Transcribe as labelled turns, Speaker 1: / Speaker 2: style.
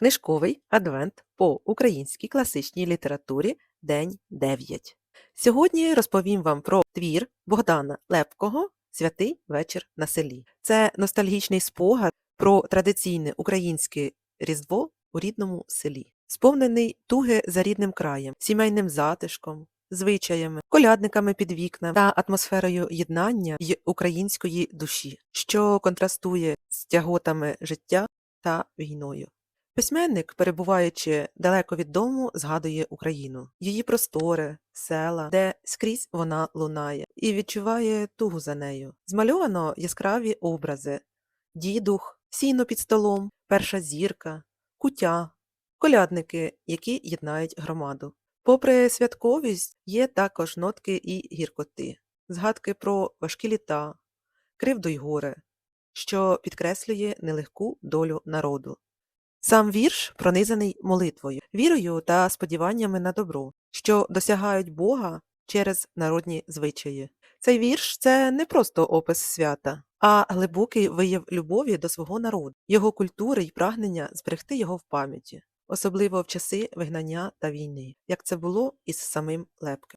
Speaker 1: Книжковий адвент по українській класичній літературі День 9. Сьогодні розповім вам про твір Богдана Лепкого Святий вечір на селі. Це ностальгічний спогад про традиційне українське Різдво у рідному селі, сповнений туги за рідним краєм, сімейним затишком, звичаями, колядниками під вікна та атмосферою єднання й української душі, що контрастує з тяготами життя та війною. Письменник, перебуваючи далеко від дому, згадує Україну, її простори, села, де скрізь вона лунає, і відчуває тугу за нею. Змальовано яскраві образи: дідух, сіно під столом, перша зірка, кутя, колядники, які єднають громаду. Попри святковість, є також нотки і гіркоти, згадки про важкі літа, кривду й горе, що підкреслює нелегку долю народу. Сам вірш пронизаний молитвою, вірою та сподіваннями на добро, що досягають Бога через народні звичаї. Цей вірш це не просто опис свята, а глибокий вияв любові до свого народу, його культури й прагнення зберегти його в пам'яті, особливо в часи вигнання та війни, як це було із самим Лепким.